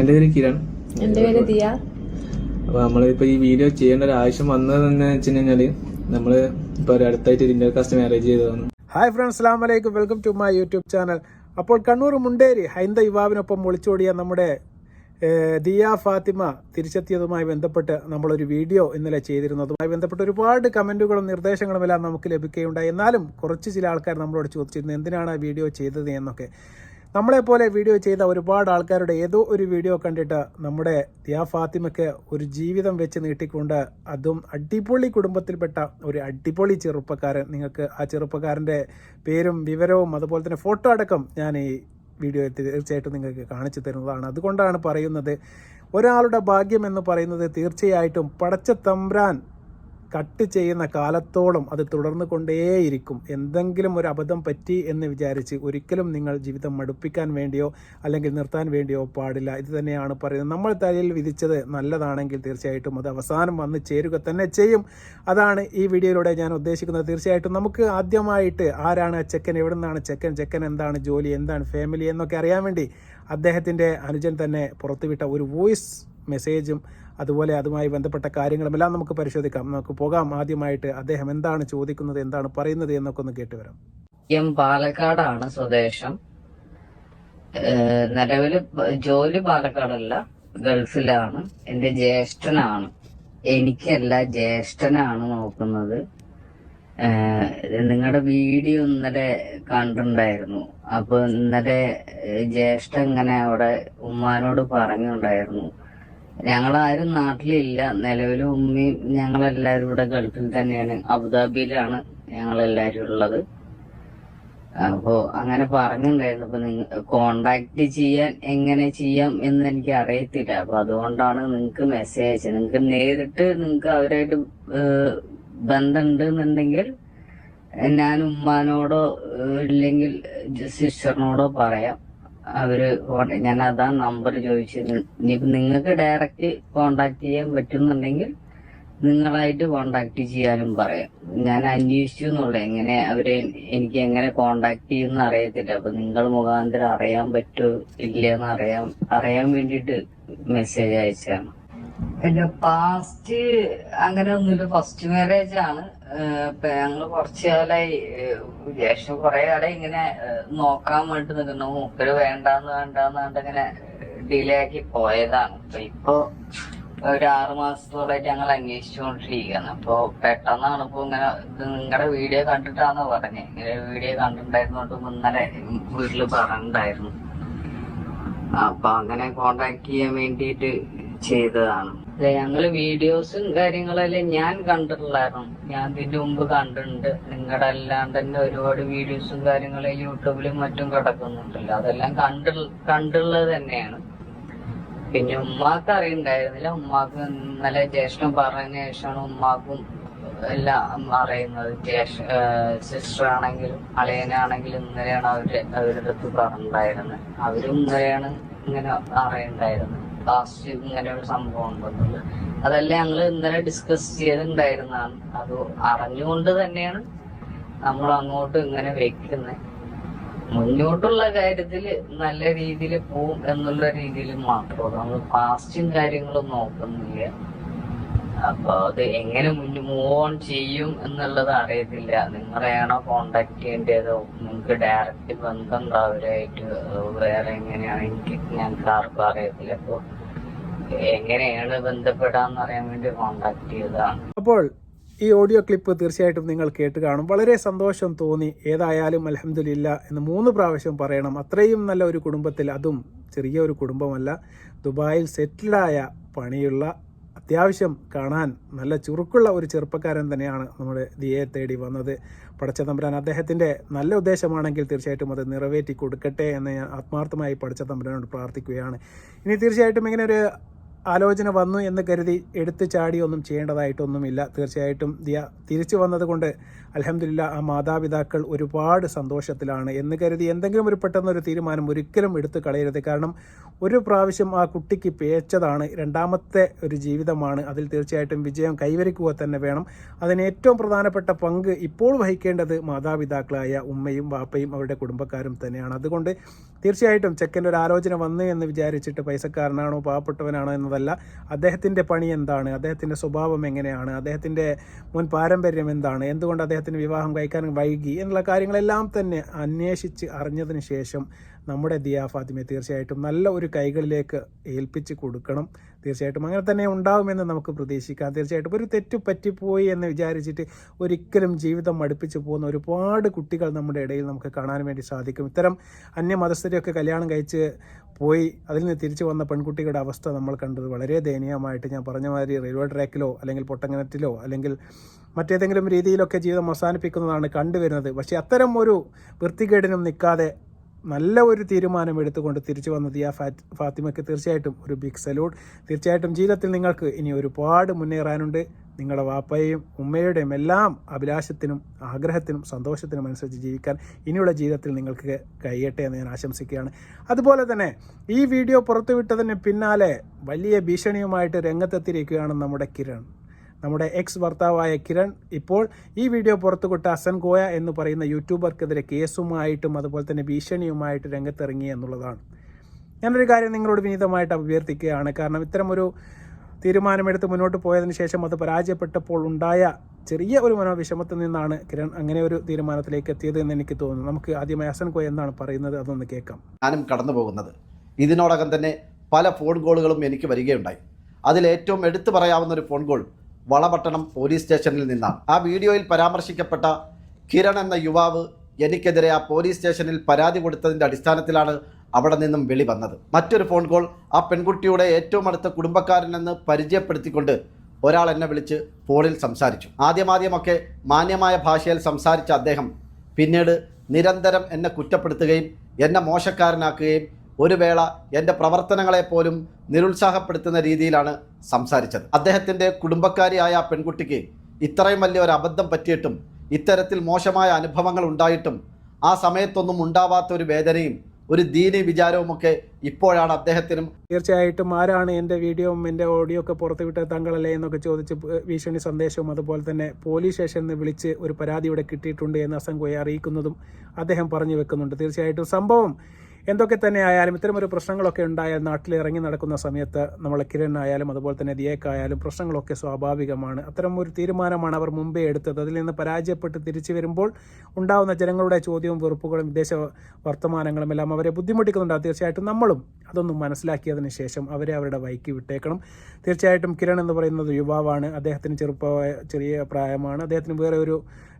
എന്റെ പേര് കിരൺ. എന്റെ പേര് ദിയ. അപ്പൊ നമ്മളിപ്പോ ഈ വീഡിയോ ചെയ്യേണ്ട ഒരു ആവശ്യം വന്നത് എന്ന് വെച്ച് കഴിഞ്ഞാൽ നമ്മൾ ഇപ്പൊ അടുത്തായിട്ട് ഒരു ഇന്റർ കാസ്റ്റ് മാരേജ് ചെയ്തതാണ്. ഹായ് ഫ്രണ്ട്സ് അസ്ലാം വലൈക്കും welcome to my YouTube channel അപ്പോൾ കണ്ണൂർ മുണ്ടേരി ഹൈന്ദ യുവാവിനൊപ്പം ഒളിച്ചോടിയ നമ്മുടെ ദിയ ഫാത്തിമ തിരിച്ചെത്തിയതുമായി ബന്ധപ്പെട്ട് നമ്മളൊരു വീഡിയോ ഇന്നലെ ചെയ്തിരുന്നതുമായി ബന്ധപ്പെട്ട് ഒരുപാട് കമന്റുകളും നിർദ്ദേശങ്ങളും എല്ലാം നമുക്ക് ലഭിക്കുകയുണ്ടായി. എന്നാലും കുറച്ച് ചില ആൾക്കാർ നമ്മളോട് ചോദിച്ചിരുന്നു എന്തിനാണ് ആ വീഡിയോ ചെയ്തത് എന്നൊക്കെ. നമ്മളെപ്പോലെ വീഡിയോ ചെയ്ത ഒരുപാട് ആൾക്കാരുടെ ഏതോ ഒരു വീഡിയോ കണ്ടിട്ട് നമ്മുടെ ദിയാ ഫാത്തിമയ്ക്ക് ഒരു ജീവിതം വെച്ച് നീട്ടിക്കൊണ്ട് അതും അടിപൊളി കുടുംബത്തിൽപ്പെട്ട ഒരു അടിപൊളി ചെറുപ്പക്കാരൻ. നിങ്ങൾക്ക് ആ ചെറുപ്പക്കാരന്റെ പേരും വിവരവും അതുപോലെ തന്നെ ഫോട്ടോ അടക്കം ഞാൻ ഈ വീഡിയോ തീർച്ചയായിട്ടും നിങ്ങൾക്ക് കാണിച്ചു തരുന്നതാണ്. അതുകൊണ്ടാണ് പറയുന്നത് ഒരാളുടെ ഭാഗ്യം എന്ന് പറയുന്നത് തീർച്ചയായിട്ടും പടച്ച തമ്പ്രാൻ കട്ട് ചെയ്യുന്ന കാലത്തോളം അത് തുടർന്നു കൊണ്ടേയിരിക്കും. എന്തെങ്കിലും ഒരു അബദ്ധം പറ്റി എന്ന് വിചാരിച്ച് ഒരിക്കലും നിങ്ങൾ ജീവിതം മടുപ്പിക്കാൻ വേണ്ടിയോ അല്ലെങ്കിൽ നിർത്താൻ വേണ്ടിയോ പാടില്ല. ഇത് തന്നെയാണ് പറയുന്നത്. നമ്മൾ തലയിൽ വിധിച്ചത് നല്ലതാണെങ്കിൽ തീർച്ചയായിട്ടും അത് അവസാനം വന്ന് ചേരുക തന്നെ ചെയ്യും. അതാണ് ഈ വീഡിയോയിലൂടെ ഞാൻ ഉദ്ദേശിക്കുന്നത്. തീർച്ചയായിട്ടും നമുക്ക് ആദ്യമായിട്ട് ആരാണ് ചെക്കൻ എവിടെ നിന്നാണ് ചെക്കൻ ചെക്കൻ എന്താണ് ജോലി എന്താണ് ഫാമിലി എന്നൊക്കെ അറിയാൻ വേണ്ടി അദ്ദേഹത്തിന്റെ അനുജൻ തന്നെ പുറത്തുവിട്ട ഒരു വോയിസ് മെസ്സേജും അതുപോലെ അതുമായി ബന്ധപ്പെട്ട കാര്യങ്ങളുമെല്ലാം നമുക്ക് പരിശോധിക്കാം. നമുക്ക് പോകാം. ആദ്യമായിട്ട് അദ്ദേഹം എന്താണ് ചോദിക്കുന്നത് എന്താണ് പറയുന്നത് എന്നൊക്കെ ഒന്ന് കേട്ടു വരാം. എം പാലക്കാടാണ് സ്വദേശം. നിലവിൽ ജോലി പാലക്കാടല്ല ഗൾഫിലാണ്. എന്റെ ജ്യേഷ്ഠനാണ്. എനിക്കല്ല ജ്യേഷ്ഠനാണ് നോക്കുന്നത്. നിങ്ങളുടെ വീഡിയോ ഇന്നലെ കണ്ടിട്ടുണ്ടായിരുന്നു. അപ്പൊ ഇന്നലെ ജ്യേഷ്ഠ ഇങ്ങനെ അവിടെ ഉമ്മാനോട് പറഞ്ഞുണ്ടായിരുന്നു ഞങ്ങളാരും നാട്ടിലില്ല. നിലവിൽ ഉമ്മയും ഞങ്ങളെല്ലാവരും ഇവിടെ ഗൾഫിൽ തന്നെയാണ്. അബുദാബിയിലാണ് ഞങ്ങളെല്ലാവരും ഉള്ളത്. അപ്പോ അങ്ങനെ പറഞ്ഞിട്ടുണ്ടായിരുന്നു. അപ്പൊ നിങ്ങ കോണ്ടാക്ട് ചെയ്യാൻ എങ്ങനെ ചെയ്യാം എന്ന് എനിക്ക് അറിയത്തില്ല. അപ്പൊ അതുകൊണ്ടാണ് നിങ്ങൾക്ക് മെസ്സേജ് അയച്ചത്. നിങ്ങൾക്ക് നേരിട്ട് നിങ്ങൾക്ക് അവരായിട്ട് ബന്ധമുണ്ട് എന്നുണ്ടെങ്കിൽ ഞാൻ ഉമ്മാനോടോ ഇല്ലെങ്കിൽ സിസ്റ്ററിനോടോ പറയാം. അവർ ഞാൻ അതാ നമ്പർ ചോദിച്ചത്. ഇനിയിപ്പോ നിങ്ങൾക്ക് ഡയറക്റ്റ് കോണ്ടാക്ട് ചെയ്യാൻ പറ്റുന്നുണ്ടെങ്കിൽ നിങ്ങളായിട്ട് കോണ്ടാക്ട് ചെയ്യാനും പറയാം. ഞാൻ അന്വേഷിച്ചു എന്നുള്ളത് എങ്ങനെ അവരെ എനിക്ക് എങ്ങനെ കോണ്ടാക്ട് ചെയ്യുന്ന അറിയത്തില്ല. അപ്പൊ നിങ്ങൾ മുഖാന്തരം അറിയാൻ പറ്റുമോ ഇല്ലെന്ന് അറിയാൻ അറിയാൻ വേണ്ടിയിട്ട് മെസ്സേജ് അയച്ചാണ് എന്റെ പാസ്റ്റ് അങ്ങനെ ഒന്നുമില്ല. ഫസ്റ്റ് മാരേജ് ആണ്. ഞങ്ങൾ കുറച്ചു കാലായി. ശേഷം കുറെ കാലം ഇങ്ങനെ നോക്കാൻ വേണ്ടി നിൽക്കുന്നു മൂപ്പര് വേണ്ടാന്ന് വേണ്ടാന്ന് കണ്ട് ഇങ്ങനെ ഡിലേ ആക്കി പോയതാണ്. അപ്പൊ ഇപ്പൊ ഒരു ആറു മാസത്തോളായിട്ട് ഞങ്ങൾ അന്വേഷിച്ചുകൊണ്ടിരിക്കുകയാണ്. അപ്പൊ പെട്ടെന്നാണ് ഇപ്പൊ ഇങ്ങനെ നിങ്ങളുടെ വീഡിയോ കണ്ടിട്ടാന്ന് പറഞ്ഞത് ഇങ്ങനെ വീഡിയോ കണ്ടിട്ടുണ്ടായിരുന്നോണ്ട് ഇന്നലെ വീട്ടിൽ പറഞ്ഞിട്ടുണ്ടായിരുന്നു. അപ്പൊ അങ്ങനെ കോണ്ടാക്ട് ചെയ്യാൻ വേണ്ടിയിട്ട് ചെയ്തതാണ്. അതെ, ഞങ്ങൾ വീഡിയോസും കാര്യങ്ങളെല്ലാം ഞാൻ കണ്ടിട്ടുള്ളായിരുന്നു. ഞാൻ ഇതിന്റെ മുമ്പ് കണ്ടിട്ടുണ്ട്. നിങ്ങളുടെ അല്ലാണ്ട് തന്നെ ഒരുപാട് വീഡിയോസും കാര്യങ്ങളും യൂട്യൂബിലും മറ്റും കിടക്കുന്നുണ്ടല്ലോ. അതെല്ലാം കണ്ടു കണ്ടുള്ളത് തന്നെയാണ്. പിന്നെ ഉമ്മാക്ക് അറിയണ്ടായിരുന്നില്ല. ഉമ്മാക്ക് ഇന്നലെ ജ്യേഷ്ഠൻ പറഞ്ഞതിന് ശേഷമാണ് ഉമ്മാക്കും എല്ലാം അറിയുന്നത്. ജ്യേഷ്ഠ സിസ്റ്റർ ആണെങ്കിലും അളയനാണെങ്കിലും ഇന്നലെയാണ് അവർ അവരുടെ അടുത്ത് പറഞ്ഞിട്ടുണ്ടായിരുന്നത്. അവരും ഇന്നലെയാണ് ഇങ്ങനെ അറിയണ്ടായിരുന്നത്. ലാസ്റ്റ് ഇങ്ങനെ ഒരു സംഭവം ഉണ്ടെന്നുള്ളത്. അതെല്ലാം ഞങ്ങൾ ഇന്നലെ ഡിസ്കസ് ചെയ്തിട്ടുണ്ടായിരുന്നതാണ് അത് അറിഞ്ഞുകൊണ്ട് തന്നെയാണ് നമ്മൾ അങ്ങോട്ട് ഇങ്ങനെ വെക്കുന്നത് മുന്നോട്ടുള്ള കാര്യത്തിൽ നല്ല രീതിയിൽ പോവും എന്നുള്ള രീതിയിൽ മാത്രമേ നമ്മൾ പാസ്റ്റും കാര്യങ്ങളും നോക്കുന്നില്ല. അപ്പൊ അത് എങ്ങനെ മുന്നോ മൂവ് ഓൺ ചെയ്യും എന്നുള്ളത് അറിയത്തില്ല. നിങ്ങളെയാണോ കോണ്ടാക്ട് ചെയ്യേണ്ടതോ? നിങ്ങൾക്ക് ഡയറക്റ്റ് ബന്ധം ഉണ്ടാവരായിട്ട് വേറെ എങ്ങനെയാണ്? എനിക്ക് ഞങ്ങൾക്ക് ആർക്കും അറിയത്തില്ല. അപ്പൊ എങ്ങനെയാണ് ബന്ധപ്പെടാന്ന് അറിയാൻ വേണ്ടി കോണ്ടാക്ട് ചെയ്തതാണ്. അപ്പോൾ ഈ ഓഡിയോ ക്ലിപ്പ് തീർച്ചയായിട്ടും നിങ്ങൾ കേട്ട് കാണും. വളരെ സന്തോഷം തോന്നി. ഏതായാലും അലഹമില്ല എന്ന് മൂന്ന് പ്രാവശ്യം പറയണം. അത്രയും നല്ല ഒരു കുടുംബത്തിൽ അതും ചെറിയ ഒരു കുടുംബമല്ല. ദുബായിൽ സെറ്റിൽഡായ പണിയുള്ള അത്യാവശ്യം കാണാൻ നല്ല ചുറുക്കുള്ള ഒരു ചെറുപ്പക്കാരൻ തന്നെയാണ് നമ്മുടെ ദിയെ തേടി വന്നത്. പടച്ച തമ്പുരാൻ അദ്ദേഹത്തിന്റെ നല്ല ഉദ്ദേശമാണെങ്കിൽ തീർച്ചയായിട്ടും അത് നിറവേറ്റി കൊടുക്കട്ടെ എന്ന് ഞാൻ ആത്മാർത്ഥമായി പടച്ച തമ്പുരാനോട് പ്രാർത്ഥിക്കുകയാണ്. ഇനി തീർച്ചയായിട്ടും ഇങ്ങനെ ഒരു ആലോചന വന്നു എന്ന് കരുതി എടുത്തു ചാടിയൊന്നും ചെയ്യേണ്ടതായിട്ടൊന്നുമില്ല. തീർച്ചയായിട്ടും ദിയ തിരിച്ചു വന്നതുകൊണ്ട് അലഹമില്ല ആ മാതാപിതാക്കൾ ഒരുപാട് സന്തോഷത്തിലാണ് എന്ന് കരുതി എന്തെങ്കിലും ഒരു പെട്ടെന്നൊരു തീരുമാനം ഒരിക്കലും എടുത്തു കളയരുത്. കാരണം ഒരു പ്രാവശ്യം ആ കുട്ടിക്ക് പേച്ചതാണ് രണ്ടാമത്തെ ഒരു ജീവിതമാണ്. അതിൽ തീർച്ചയായിട്ടും വിജയം കൈവരിക്കുക തന്നെ വേണം. അതിന് ഏറ്റവും പ്രധാനപ്പെട്ട പങ്ക് ഇപ്പോൾ വഹിക്കേണ്ടത് മാതാപിതാക്കളായ ഉമ്മയും വാപ്പയും അവരുടെ കുടുംബക്കാരും തന്നെയാണ്. അതുകൊണ്ട് തീർച്ചയായിട്ടും ചെക്കന്റെ ഒരു ആലോചന വന്നു എന്ന് വിചാരിച്ചിട്ട് പൈസക്കാരനാണോ പാവപ്പെട്ടവനാണോ എന്നതല്ല. അദ്ദേഹത്തിന്റെ പണി എന്താണ്? അദ്ദേഹത്തിന്റെ സ്വഭാവം എങ്ങനെയാണ്? അദ്ദേഹത്തിന്റെ മുൻ പാരമ്പര്യം എന്താണ്? എന്തുകൊണ്ട് അദ്ദേഹത്തിന് വിവാഹം കഴിക്കാൻ വൈകി എന്നുള്ള കാര്യങ്ങളെല്ലാം തന്നെ അന്വേഷിച്ച് അറിഞ്ഞതിന് ശേഷം നമ്മുടെ ദിയ ഫാത്തിമയെ തീർച്ചയായിട്ടും നല്ല ഒരു കൈകളിലേക്ക് ഏൽപ്പിച്ച് കൊടുക്കണം. തീർച്ചയായിട്ടും അങ്ങനെ തന്നെ ഉണ്ടാവുമെന്ന് നമുക്ക് പ്രതീക്ഷിക്കാം. തീർച്ചയായിട്ടും ഒരു തെറ്റ് പറ്റിപ്പോയി എന്ന് വിചാരിച്ചിട്ട് ഒരിക്കലും ജീവിതം മടുപ്പിച്ച് പോകുന്ന ഒരുപാട് കുട്ടികൾ നമ്മുടെ ഇടയിൽ നമുക്ക് കാണാൻ വേണ്ടി സാധിക്കും. ഇത്തരം അന്യമതസ്ഥരെയൊക്കെ കല്യാണം കഴിച്ച് പോയി അതിൽ നിന്ന് തിരിച്ചു വന്ന പെൺകുട്ടികളുടെ അവസ്ഥ നമ്മൾ കണ്ടത് വളരെ ദയനീയമായിട്ട് ഞാൻ പറഞ്ഞ മാതിരി റെയിൽവേ ട്രാക്കിലോ അല്ലെങ്കിൽ പൊട്ടങ്ങനറ്റിലോ അല്ലെങ്കിൽ മറ്റേതെങ്കിലും രീതിയിലൊക്കെ ജീവിതം അവസാനിപ്പിക്കുന്നതാണ് കണ്ടുവരുന്നത്. പക്ഷേ അത്തരം ഒരു വൃത്തികേടിനും നിൽക്കാതെ നല്ല ഒരു തീരുമാനം എടുത്തുകൊണ്ട് തിരിച്ചു വന്ന ദിയ ഫാറ്റ് ഫാത്തിമയ്ക്ക് തീർച്ചയായിട്ടും ഒരു ബിഗ് സലൂട്ട് തീർച്ചയായിട്ടും ജീവിതത്തിൽ നിങ്ങൾക്ക് ഇനി ഒരുപാട് മുന്നേറാനുണ്ട്. നിങ്ങളുടെ വാപ്പയെയും ഉമ്മയുടെയും എല്ലാം അഭിലാഷത്തിനും ആഗ്രഹത്തിനും സന്തോഷത്തിനും അനുസരിച്ച് ജീവിക്കാൻ ഇനിയുള്ള ജീവിതത്തിൽ നിങ്ങൾക്ക് കഴിയട്ടെ എന്ന് ഞാൻ ആശംസിക്കുകയാണ്. അതുപോലെ തന്നെ ഈ വീഡിയോ പുറത്തുവിട്ടതിന് പിന്നാലെ വലിയ ഭീഷണിയുമായിട്ട് രംഗത്തെത്തിയിരിക്കുകയാണ് നമ്മുടെ കിരൺ. നമ്മുടെ എക്സ് ഭർത്താവായ കിരൺ ഇപ്പോൾ ഈ വീഡിയോ പുറത്തുവിട്ട അസൻ ഗോയ എന്ന് പറയുന്ന യൂട്യൂബർക്കെതിരെ കേസുമായിട്ടും അതുപോലെ തന്നെ ഭീഷണിയുമായിട്ട് രംഗത്തിറങ്ങി എന്നുള്ളതാണ്. ഞാനൊരു കാര്യം നിങ്ങളോട് വിനീതമായിട്ട് അഭ്യർത്ഥിക്കുകയാണ്. കാരണം ഇത്തരമൊരു തീരുമാനമെടുത്ത് മുന്നോട്ട് പോയതിനു ശേഷം അത് പരാജയപ്പെട്ടപ്പോൾ ഉണ്ടായ ചെറിയ ഒരു മനോവിഷമത്തിൽ നിന്നാണ് കിരൺ അങ്ങനെ ഒരു തീരുമാനത്തിലേക്ക് എത്തിയത് എന്ന് എനിക്ക് തോന്നുന്നു. നമുക്ക് ആദ്യമായി അസൻ ഗോയ എന്താണ് പറയുന്നത് അതൊന്ന് കേൾക്കാം. ഞാനും കടന്നു പോകുന്നത്. ഇതിനോടകം തന്നെ പല ഫോൺ കോളുകളും എനിക്ക് വരികയുണ്ടായി. അതിൽ ഏറ്റവും എടുത്തു പറയാവുന്ന ഒരു ഫോൺ കോൾ വളപട്ടണം പോലീസ് സ്റ്റേഷനിൽ നിന്നാണ്. ആ വീഡിയോയിൽ പരാമർശിക്കപ്പെട്ട കിരൺ എന്ന യുവാവ് എനിക്കെതിരെ ആ പോലീസ് സ്റ്റേഷനിൽ പരാതി കൊടുത്തതിന്റെ അടിസ്ഥാനത്തിലാണ് അവിടെ നിന്നും വെളി വന്നത്. മറ്റൊരു ഫോൺ കോൾ ആ പെൺകുട്ടിയുടെ ഏറ്റവും അടുത്ത കുടുംബക്കാരനെന്ന് പരിചയപ്പെടുത്തിക്കൊണ്ട് ഒരാൾ എന്നെ വിളിച്ച് ഫോണിൽ സംസാരിച്ചു. ആദ്യമാദ്യമൊക്കെ മാന്യമായ ഭാഷയിൽ സംസാരിച്ച അദ്ദേഹം പിന്നീട് നിരന്തരം എന്നെ കുറ്റപ്പെടുത്തുകയും എന്നെ മോശക്കാരനാക്കുകയും ഒരു വേള എന്റെ പ്രവർത്തനങ്ങളെ പോലും നിരുത്സാഹപ്പെടുത്തുന്ന രീതിയിലാണ് സംസാരിച്ചത്. അദ്ദേഹത്തിന്റെ കുടുംബക്കാരിയായ പെൺകുട്ടിക്ക് ഇത്രയും വലിയ ഒരു അബദ്ധം പറ്റിയിട്ടും ഇത്തരത്തിൽ മോശമായ അനുഭവങ്ങൾ ഉണ്ടായിട്ടും ആ സമയത്തൊന്നും ഉണ്ടാവാത്ത ഒരു വേദനയും ഒരു ദീനി വിചാരവുമൊക്കെ ഇപ്പോഴാണ് അദ്ദേഹത്തിനും തീർച്ചയായിട്ടും ആരാണ് എന്റെ വീഡിയോയും എന്റെ ഓഡിയോ ഒക്കെ പുറത്തുവിട്ട താങ്കളല്ലേ എന്നൊക്കെ ചോദിച്ച് ഭീഷണി സന്ദേശവും അതുപോലെ തന്നെ പോലീസ് സ്റ്റേഷനിൽ നിന്ന് വിളിച്ച് ഒരു പരാതി ഇവിടെ കിട്ടിയിട്ടുണ്ട് എന്ന് അസംഗോയെ അറിയിക്കുന്നതും അദ്ദേഹം പറഞ്ഞു വെക്കുന്നുണ്ട്. തീർച്ചയായിട്ടും സംഭവം എന്തൊക്കെ തന്നെ ആയാലും ഇത്തരമൊരു പ്രശ്നങ്ങളൊക്കെ ഉണ്ടായാൽ നാട്ടിൽ ഇറങ്ങി നടക്കുന്ന സമയത്ത് നമ്മളെ കിരൺ ആയാലും അതുപോലെ തന്നെ ദിയേക്കായാലും പ്രശ്നങ്ങളൊക്കെ സ്വാഭാവികമാണ്. അത്തരം ഒരു തീരുമാനമാണ് അവർ മുമ്പേ എടുത്തത്. അതിൽ നിന്ന് പരാജയപ്പെട്ട് തിരിച്ചു വരുമ്പോൾ ഉണ്ടാകുന്ന ജനങ്ങളുടെ ചോദ്യവും വെറുപ്പുകളും വിദേശ വർത്തമാനങ്ങളും എല്ലാം അവരെ ബുദ്ധിമുട്ടിക്കുന്നുണ്ട് തീർച്ചയായിട്ടും നമ്മളും അതൊന്നും മനസ്സിലാക്കിയതിന് ശേഷം അവരെ അവരുടെ വൈക്ക് വിട്ടേക്കണം. തീർച്ചയായിട്ടും കിരൺ എന്ന് പറയുന്നത് യുവാവാണ്. അദ്ദേഹത്തിന് ചെറുപ്പ ചെറിയ പ്രായമാണ്. അദ്ദേഹത്തിന് വേറെ ഒരു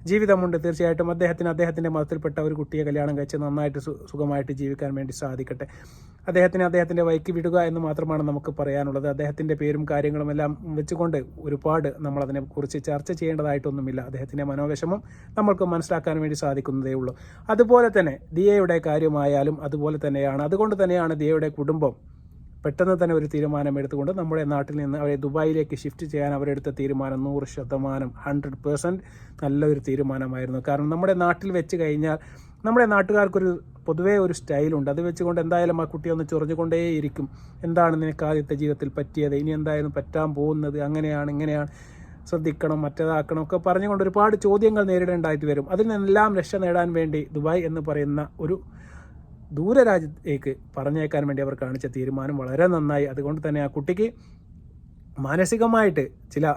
ജീവിതമുണ്ട്. തീർച്ചയായിട്ടും അദ്ദേഹത്തിന് അദ്ദേഹത്തിന്റെ മതത്തിൽപ്പെട്ട ഒരു കുട്ടിയെ കല്യാണം കഴിച്ച് നന്നായിട്ട് സുഖമായിട്ട് ജീവിക്കാൻ വേണ്ടി സാധിക്കട്ടെ. അദ്ദേഹത്തിന് അദ്ദേഹത്തിന്റെ വൈക്ക് വിടുക എന്ന് മാത്രമാണ് നമുക്ക് പറയാനുള്ളത്. അദ്ദേഹത്തിന്റെ പേരും കാര്യങ്ങളും എല്ലാം വെച്ചുകൊണ്ട് ഒരുപാട് നമ്മൾ അതിനെക്കുറിച്ച് ചർച്ച ചെയ്യേണ്ടതായിട്ടൊന്നുമില്ല. അദ്ദേഹത്തിന്റെ മനോവിഷമം നമ്മൾക്ക് മനസ്സിലാക്കാൻ വേണ്ടി സാധിക്കുന്നതേ ഉള്ളൂ. അതുപോലെ തന്നെ ദിയയുടെ കാര്യമായാലും അതുപോലെ തന്നെയാണ്. അതുകൊണ്ട് തന്നെയാണ് ദിയയുടെ കുടുംബം പെട്ടെന്ന് തന്നെ ഒരു തീരുമാനം എടുത്തുകൊണ്ട് നമ്മുടെ നാട്ടിൽ നിന്ന് അവരെ ദുബായിലേക്ക് ഷിഫ്റ്റ് ചെയ്യാൻ അവരെടുത്ത തീരുമാനം നൂറ് ശതമാനം ഹൺഡ്രഡ് പേഴ്സന്റ് നല്ലൊരു തീരുമാനമായിരുന്നു. കാരണം നമ്മുടെ നാട്ടിൽ വെച്ച് കഴിഞ്ഞാൽ നമ്മുടെ നാട്ടുകാർക്കൊരു പൊതുവേ ഒരു സ്റ്റൈലുണ്ട് അത് വെച്ചുകൊണ്ട് എന്തായാലും ആ കുട്ടി ഒന്ന് ചൊറിഞ്ഞുകൊണ്ടേയിരിക്കും. എന്താണ് നിനക്ക് ആദ്യത്തെ ജീവിതത്തിൽ പറ്റിയത്? ഇനി എന്തായാലും പറ്റാൻ പോകുന്നത്? അങ്ങനെയാണ് ഇങ്ങനെയാണ്. ശ്രദ്ധിക്കണം മറ്റേതാക്കണം ഒക്കെ പറഞ്ഞുകൊണ്ട് ഒരുപാട് ചോദ്യങ്ങൾ നേരിടേണ്ടതായിട്ട് വരും. അതിൽ നിന്നെല്ലാം രക്ഷ നേടാൻ വേണ്ടി ദുബായ് എന്ന് പറയുന്ന ഒരു ദൂരരാജ്യത്തേക്ക് പറഞ്ഞേക്കാൻ വേണ്ടി അവർ കാണിച്ച തീരുമാനം വളരെ നന്നായി. അതുകൊണ്ട് തന്നെ ആ കുട്ടിക്ക് മാനസികമായിട്ട് ചില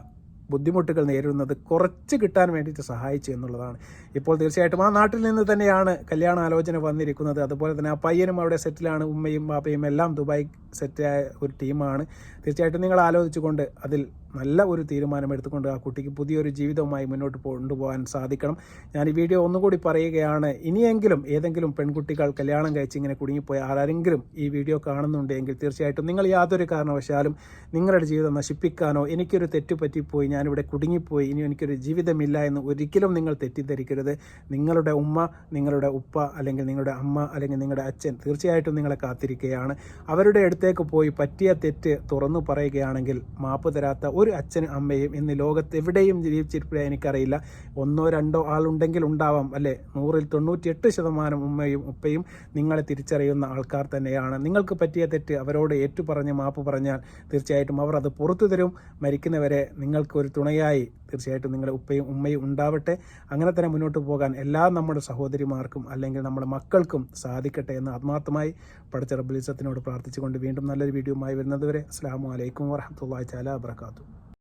ബുദ്ധിമുട്ടുകൾ നേരിടുന്നത് കുറച്ച് കിട്ടാൻ വേണ്ടിയിട്ട് സഹായിച്ചു എന്നുള്ളതാണ്. ഇപ്പോൾ തീർച്ചയായിട്ടും ആ നാട്ടിൽ നിന്ന് തന്നെയാണ് കല്യാണ ആലോചന വന്നിരിക്കുന്നത്. അതുപോലെ തന്നെ ആ പയ്യനും അവിടെ സെറ്റിലാണ്. ഉമ്മയും പാപ്പയും എല്ലാം ദുബായ് സെറ്റായ ഒരു ടീമാണ്. തീർച്ചയായിട്ടും നിങ്ങൾ ആലോചിച്ചുകൊണ്ട് അതിൽ നല്ല ഒരു തീരുമാനം എടുത്തുകൊണ്ട് ആ കുട്ടിക്ക് പുതിയൊരു ജീവിതവുമായി മുന്നോട്ട് കൊണ്ടുപോകാൻ സാധിക്കണം. ഞാൻ ഈ വീഡിയോ ഒന്നുകൂടി പറയുകയാണ്. ഇനിയെങ്കിലും ഏതെങ്കിലും പെൺകുട്ടികൾ കല്യാണം കഴിച്ച് ഇങ്ങനെ കുടുങ്ങിപ്പോയ ആരെങ്കിലും ഈ വീഡിയോ കാണുന്നുണ്ടെങ്കിൽ തീർച്ചയായിട്ടും നിങ്ങൾ യാതൊരു കാരണവശാലും നിങ്ങളുടെ ജീവിതം നശിപ്പിക്കാനോ എനിക്കൊരു തെറ്റ് പറ്റിപ്പോയി ഞാനിവിടെ കുടുങ്ങിപ്പോയി. ഇനി എനിക്കൊരു ജീവിതമില്ല എന്ന് ഒരിക്കലും നിങ്ങൾ തെറ്റിദ്ധരിക്കരുത്. നിങ്ങളുടെ ഉമ്മ നിങ്ങളുടെ ഉപ്പ അല്ലെങ്കിൽ നിങ്ങളുടെ അമ്മ അല്ലെങ്കിൽ നിങ്ങളുടെ അച്ഛൻ തീർച്ചയായിട്ടും നിങ്ങളെ കാത്തിരിക്കുകയാണ്. അവരുടെ അടുത്തേക്ക് പോയി പറ്റിയ തെറ്റ് തുറന്നു പറയുകയാണെങ്കിൽ മാപ്പ് തരാത്ത ഒരു അച്ഛനും അമ്മയും ഇന്ന് ലോകത്ത് എവിടെയും ജീവിച്ചിരിക്കുക എനിക്കറിയില്ല. ഒന്നോ രണ്ടോ ആളുണ്ടെങ്കിൽ ഉണ്ടാവാം അല്ലേ? നൂറിൽ തൊണ്ണൂറ്റിയെട്ട് ശതമാനം ഉമ്മയും ഉപ്പയും നിങ്ങളെ തിരിച്ചറിയുന്ന ആൾക്കാർ തന്നെയാണ്. നിങ്ങൾക്ക് പറ്റിയ തെറ്റ് അവരോട് ഏറ്റുപറഞ്ഞ് മാപ്പ് പറഞ്ഞാൽ തീർച്ചയായിട്ടും അവർ അത് പുറത്തു തരും. മരിക്കുന്നവരെ നിങ്ങൾക്ക് ഒരു തുണയായി തീർച്ചയായിട്ടും നിങ്ങളുടെ ഉപ്പയും ഉമ്മയും ഉണ്ടാവട്ടെ. അങ്ങനെ തന്നെ മുന്നോട്ട് പോകാൻ എല്ലാ നമ്മുടെ സഹോദരിമാർക്കും അല്ലെങ്കിൽ നമ്മുടെ മക്കൾക്കും സാധിക്കട്ടെ എന്ന് ആത്മാർത്ഥമായി പഠിച്ച റബ്ബുലിസത്തിനോട് പ്രാർത്ഥിച്ചുകൊണ്ട് വീണ്ടും നല്ലൊരു വീഡിയോയുമായി വരുന്നതുവരെ അസ്സാം വലൈക്കും വരഹമുല്ലാ ചാല വാബർക്കാത്തു